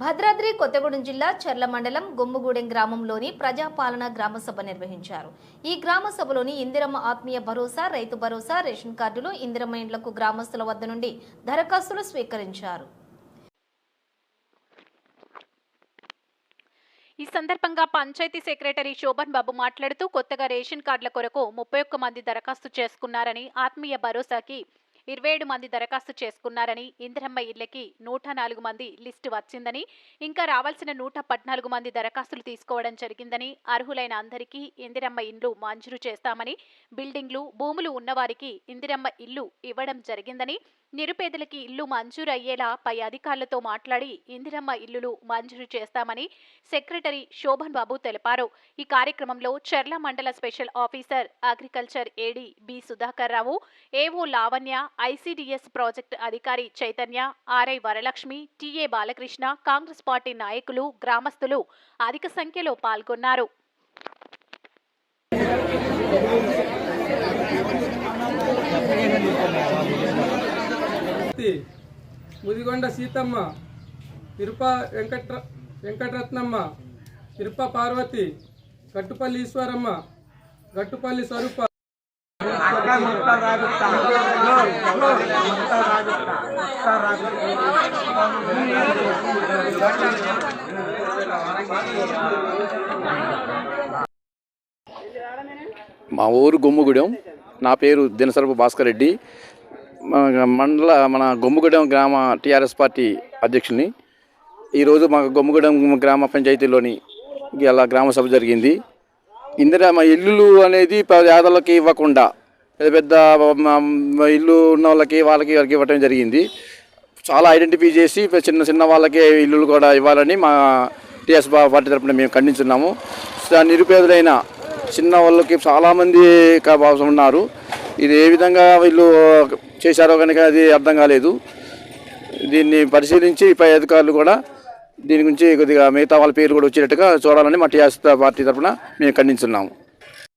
భద్రాద్రి కొత్తగూడెం జిల్లా చర్ల మండలం గుమ్ముగూడెం గ్రామంలోని ప్రజాపాలన గ్రామ సభ నిర్వహించారు. ఈ గ్రామ సభలోని ఇందిరమ్మ ఆత్మీయ భరోసా రైతు భరోసా రేషన్ కార్డులు ఇందిరమ్మ ఇండ్లకు గ్రామస్తుల వద్ద నుండి దరఖాస్తులు స్వీకరించారు. ఈ సందర్భంగా పంచాయతీ సెక్రటరీ శోభన్ బాబు మాట్లాడుతూ కొత్తగా రేషన్ కార్డుల కొరకు ముప్పై ఒక్క మంది దరఖాస్తు చేసుకున్నారని ఆత్మీయ భరోసాకి ఇరవై ఏడు మంది దరఖాస్తు చేసుకున్నారని ఇందిరమ్మ ఇళ్ళకి నూట నాలుగు మంది లిస్టు వచ్చిందని ఇంకా రావాల్సిన నూట పద్నాలుగు మంది దరఖాస్తులు తీసుకోవడం జరిగిందని అర్హులైన అందరికీ ఇందిరమ్మ ఇండ్లు మంజూరు చేస్తామని బిల్డింగ్లు భూములు ఉన్నవారికి ఇందిరమ్మ ఇల్లు ఇవ్వడం జరిగిందని నిరుపేదలకి ఇల్లు మంజూరు అయ్యేలా పై అధికారులతో మాట్లాడి ఇందిరమ్మ ఇల్లులు మంజూరు చేస్తామని సెక్రటరీ శోభన్ బాబు తెలిపారు. ఈ కార్యక్రమంలో చెర్ల మండల special officer agriculture AD B Sudhakar Rao AO Lavanya ICDS project అధికారి Chaitanya RI Varalakshmi TA Balakrishna Congress party నాయకులు గ్రామస్తులు అధిక సంఖ్యలో పాల్గొన్నారు. ముదిగొండ సీతమ్మ తిరుప వెంకట్ర వెంకటరత్నమ్మ తిరుప పార్వతి గట్టుపల్లి ఈశ్వరమ్మ గట్టుపల్లి స్వరూప మా ఊరు గుమ్ముగూడెం. నా పేరు దినసరపు భాస్కర్ రెడ్డి. మండల మన గుమ్ముగూడెం గ్రామ టీఆర్ఎస్ పార్టీ అధ్యక్షుని ఈరోజు మా గుమ్ముగూడెం గ్రామ పంచాయతీలోని ఇలా గ్రామ సభ జరిగింది. ఇందిరా మా ఇల్లులు అనేది పేదలకి ఇవ్వకుండా పెద్ద పెద్ద ఇల్లు ఉన్న వాళ్ళకి వాళ్ళకి వాళ్ళకి ఇవ్వటం జరిగింది. చాలా ఐడెంటిఫై చేసి చిన్న చిన్న వాళ్ళకే ఇల్లులు కూడా ఇవ్వాలని మా టీఎస్ పార్టీ తరపున మేము ఖండించున్నాము. నిరుపేదలైన చిన్న వాళ్ళకి చాలామంది ఉన్నారు. ఇది ఏ విధంగా వీళ్ళు చేశారో కనుక అది అర్థం కాలేదు. దీన్ని పరిశీలించి పై అధికారులు కూడా దీని గురించి కొద్దిగా మిగతా వాళ్ళ పేరు కూడా వచ్చేటట్టుగా చూడాలని మా టీఆర్ఎస్ పార్టీ తరపున మేము ఖండించున్నాము.